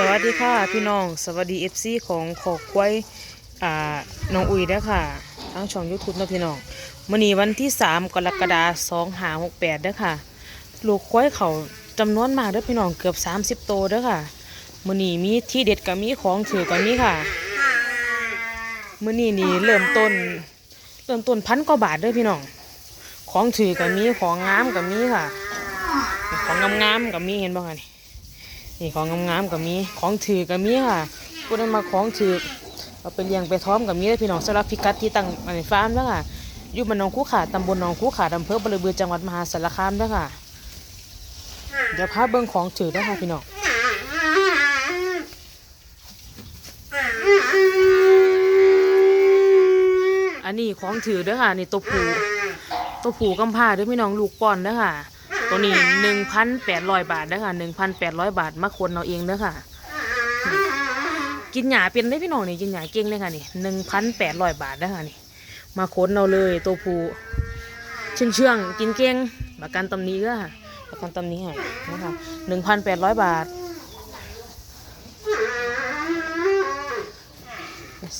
สวัสดีค่ะพี่น้อง สวัสดีเอฟซีของขอกควายอ่าน้องอุ๋ยเด้อค่ะทั้งช่องยูทูบนะพี่น้องมื้อนี้วันที่ 3 กรกฎาคม2568เด้อค่ะ ลูกควายเขาจำนวนมากเด้อพี่น้องเกือบ 30 โตวเด้อค่ะมื้อนี้มีที่เด็ดกับมีของถือกับมีค่ะมื้อนี้นี่เริ่มต้น เริ่มต้นพันกว่าบาทเด้อพี่น้อง ของถือกับมีของงามกับมีค่ะ ของงามๆกับมีเห็นบ่คะนี่ นี่ของงามๆกับมีของถือกับมีค่ะผู้ได้มาของถือเอาไปเลี้ยงไปท้อมกับมีได้พี่น้องสำหรับพิกัดที่ตั้งในฟาร์มแล้วค่ะอยู่บ้านหนองคูขาตำบลหนองคูขาอำเภอบริบือจังหวัดมหาสารคามแล้วค่ะเดี๋ยวพาเบิ้งของถือแล้วค่ะพี่น้องอันนี้ของถือเด้อค่ะนี่ตัวผูตัวผูกำพร้าเด้อพี่น้องลูกป้อนเด้อค่ะ ตัวนี้หนึ่งพันแปดร้อยบาทเด้อค่ะหนึ่งพันแปดร้อยบาทมาคนเอาเองเด้อค่ะนี่กินหยาเป็นได้อพี่น้องนี่กินหยาเก่งเลยค่ะนี่หนึ่งพันแปดร้อยบาทเด้อค่ะนี่มาค้นเอาเลยตัวผู้เชื่องเชื่องๆกินเก่งประกันตำหนี้ก็ค่ะประกันตำหนี้ให้นะคะหนึ่งพันแปดร้อยบาท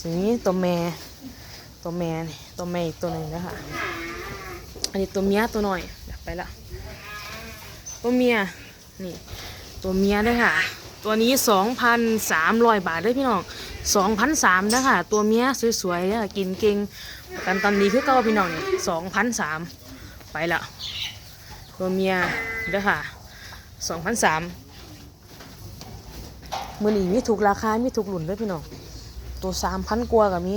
สีนี้ตัวแม่ตัวแม่นี่ตัวแม่อีกตัวหนึ่งนะคะอันนี้ตัวเมียตัวหน่อยเดี๋ยวไปละ ตัวเมียนี่ตัวเมียเด้ค่ะ ตัวนี้สองพันสามร้อยบาทเด้พี่น้องสองพันสามเด้อค่ะ ตัวเมียสวยๆเด้อกินเก่งกันตำนี้คือเก่าพี่น้องนี่สองพันสามไปละตัวเมียเด้ค่ะสองพันสามมือนี้มีถูกราคามีถูกหลุนด้อพี่น้องตัวสามพันกว่ากับมี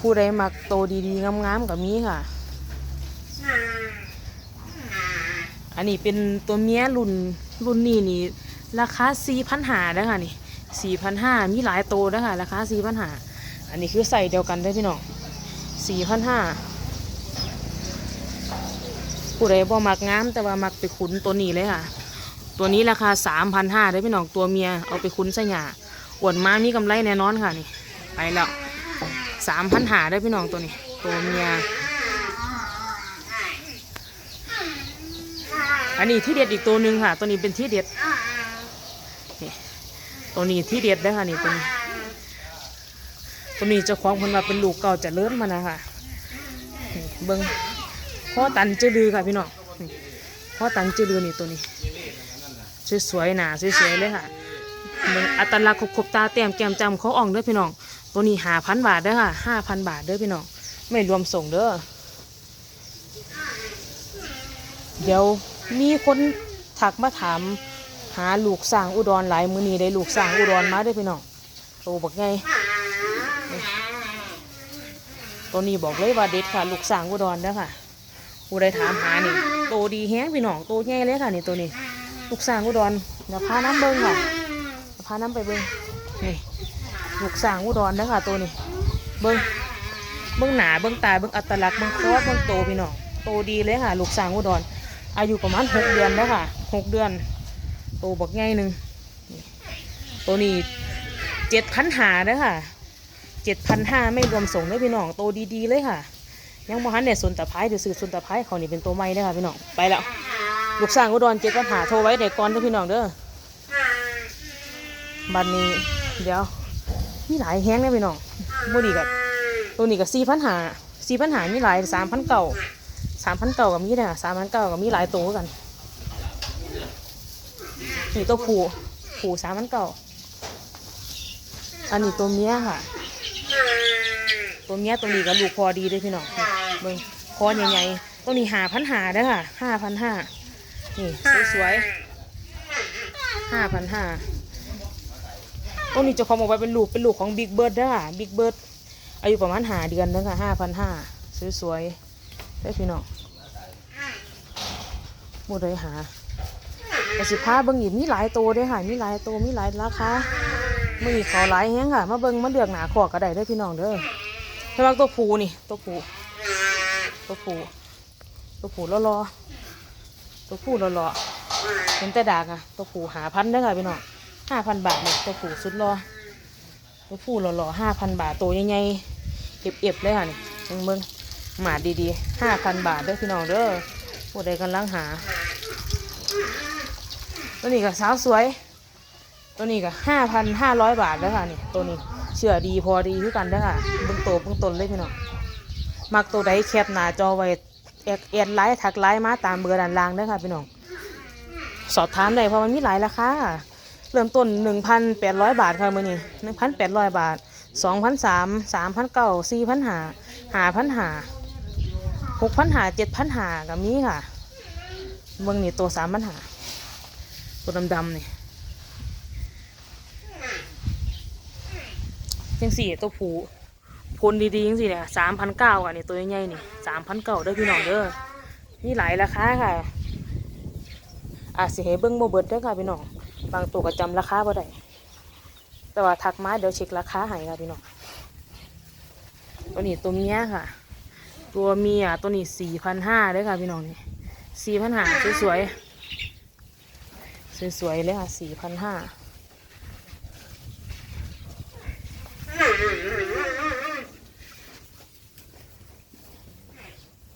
ผู้ใดมักโตดีๆงามๆกับมีค่ะ อันนี้เป็นตัวเมียรุ่นรุ่นนี้นี่ราคาสี่พันหาเด้ค่ะนี่สี่พันห้ามีหลายโตวเด้อค่ะราคาสี่พันหาอันนี้คือใส่เดียวกันได้พี่น้องสี่พันห้าผู้ใดบ่มักงามแต่ว่ามักไปขุนตัวนี้เลยค่ะ ตัวนี้ราคาสามพันห้าได้พี่น้องตัวเมียเอาไปขุนใส่หยาอวดมามีกำไรแน่นอนค่ะนี่ ไปแล้วสามพันหาได้พี่น้องตัวนี้ ตัวเมีย อันนี้ที่เด็ดอีกตัวหนึ่งค่ะ ตัวนี้เป็นที่เด็ดนี่ตัวนี้ที่เด็ดได้ค่ะนี่ตัวนี้ตัวนี้เจ้าของคนมาเป็นลูกเก่าจะเลื่อนมานะคะเบิ้งพ่อตันเจดือค่ะพี่น้องพ่อตันเจดือนี่ตัวนี้สวยๆหนาสวยๆเลยค่ะเบิ่งอัตลักษณ์ครบตาแต้มแก้มจำเขาอ่องเด้อพี่น้อง ตัวนี้หาพันบาทเด้อค่ะห้าพันบาทเด้อพี่น้อง ไม่รวมส่งเด้อเดี๋ยว มีคนถักมาถามหาลูกสร้างอุดรหลายมือนีได้ลูกสร้างอุดรมาได้พี่น้องโตบักไงตัวนี้บอกเลยว่าเด็ดค่ะ ลูกสร้างอุดรเด้อค่ะผู้ใดถามหานี่โตดีแฮงพี่น้องโตใหญ่เลยค่ะนี่ตัวนี้ ลูกสร้างอุดรเดี๋ยวพาน้ำเบิ้งค่ะเดี๋ยวพาน้ำไปเบิ้งนี่ลูกสร้างอุดรเด้อค่ะ ตัวนี้ เบิ้งเบิ้งหนาเบิ้งตาเบิ้งอัตลักษณ์เบิ้งคอเบิ้งโตพี่น้องโตดีเลยค่ะ ลูกสร้างอุดร อายุประมาณหกเดือนแล้วค่ะหกเดือนโตบักใหญ่หนึ่งตัวนี้เจ็ดพันหาเด้อค่ะเจ็ดพันห้าไม่รวมส่งเลยพี่น้องโตดีๆเลยค่ะ ยังบ่ฮันเนี่ยส่วนตะไคร้เดี๋ยวซื้อส่วนตะไคร้เขานี่เป็นตัวใหม่เด้อค่ะพี่น้องไปแล้วลูกสร้างอุดรเจ็ดพันหาโทรไว้เด็กก่อนเด้อพี่น้องเด้อบัดนี้เดี๋ยวมีหลายแห้งเลยพี่น้องมื่อนี้กับตัวนี้กับสี่พันหาสี่พันหามีหลายสามพันเก่า สามพันเก่ากับมีเนี่ยสามพันเก่ากับมีหลายตัวกันนี่ตัวผูผูสามพันเก่าอันนี้ตัวเมียค่ะ ตัวเมียตัวนี้กับลูกพอดีเลยพี่น้องเบิ่งคอใหญ่ๆตัวนี้หาพันหาได้อค่ะห้าพันห้านี่สวยๆห้าพันห้าตัวนี้จะของบอกว่าเป็นลูกเป็นลูกของบิ๊กเบิร์ดด้อค่ะบิ๊กเบิร์ดอายุประมาณหาเดือนเด้อค่ะห้าพันห้าสวยๆได้พี่น้อง หมดเลยหากระสิผ้าเบิ้งอีกมีหลายตัวด้วยค่ะมีหลายตัวมีหลายราคามือเขาหลายแฮงค่ะ มาเบิ้งมาเลือกหนาขอกก็ได้เด้พี่น้องเด้อใช่ไหมตัวผูนี่ตัวผูตัวผูตัวผูรอรอๆตัวผูรอรอๆเห็นแต่ดากอะตัวผูหาพันเด้ค่ะพี่น้องห้าพันบาทเนี่ยตัวผูสุดรอตัวผูรอรอห้าพันบาทตัวใหญ่ๆเอ็บๆเลยค่ะนี่เบิ่งเบิ้งหมาดีๆห้าพันบาทเด้อพี่น้องเด้อผู้ใดกำลังหา ตัวนี้ก็สาวสวย ตัวนี้ก็ห้าพันห้าร้อยบาทแล้วค่ะนี่ตัวนี้เชื่อดีพอดีคือกันเด้อค่ะเบื้องโตเบื้องต้นเลยพี่น้องมักตัวใดแคปหนาจอไว้แอดแอดไลน์ทักไลน์มาตามเบอร์ด้านล่างเด้อค่ะพี่น้องสอบถามได้เพราะมันมีหลายราคาเริ่มต้นหนึ่งพันแปดร้อยบาทค่ะมือนี้หนึ่งพันแปดร้อยบาทสองพันสามสามพันเก้าสี่พันหาหาพันหาหกพันหาเจ็ดพันหากับมีค่ะ เบื้องนี่ตัวสามพันหาตัวดำๆนี่จังสี่ตัวผูพลดีๆจังสี่เนี่ยสามพันเก้าอะนี่ตัวใหญ่ๆนี่สามพันเก้าเด้อพี่น้องเด้อมีหลายราคาค่ะอาจสิให้เบิ้งโมเบิดเด้อค่ะพี่น้องบางตัวก็จำราคาบ่ได้แต่ว่าทักมาเดี๋ยวเช็คราคาให้ค่ะพี่น้องตัวนี้ตัวเมียค่ะ ตัวเมียตัวนี้สี่พันห้าด้อค่ะพี่น้องนี่ สี่พันห้าสวยๆ สวยๆ เลยค่ะสี่พันห้า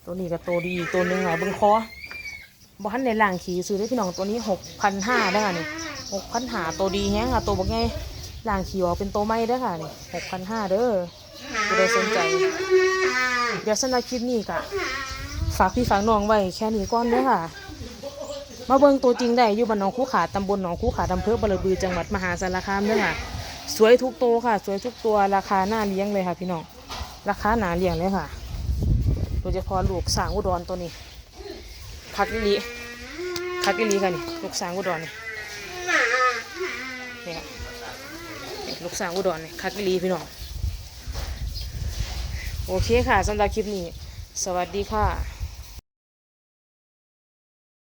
ตัวนี้ก็ตัวดีตัวหนึ่งอะเบิ้งคอบ้านในหล่างขี่ซื้อได้พี่น้องตัวนี้หกพันห้าได้ค่ะนี่หกพันหาตัวดีแฮงค่ะตัวบอกไงหล่างขี่ออกเป็นตัวไม่ได้ค่ะนี่หกพันห้าเด้อผู้ใดสนใจ เดี๋ยวสำหรับคลิปนี้ก็ ฝากพี่ฝากน้องไว้แค่นี้ก่อนเด้อค่ะ มาเบิ่งตัวจริงได้อยู่บ้านหนองคูขาตำบลหนองคูขาอำเภอบรบือจังหวัดมหาสารคามเด้อค่ะ สวยทุกตัวค่ะ สวยทุกตัวราคาหน้าเลี้ยงเลยค่ะ พี่น้อง ราคาหนาเลี้ยงเลยค่ะ โดยเฉพาะลูกสางอุดรตัวนี้คักลีคักลีค่ะนี่ลูกสางอุดรนี่นี่ค่ะนี่ลูกสางอุดรนี่คักลีพี่น้อง โอเคค่ะสำหรับคลิปนี้ สวัสดีค่ะ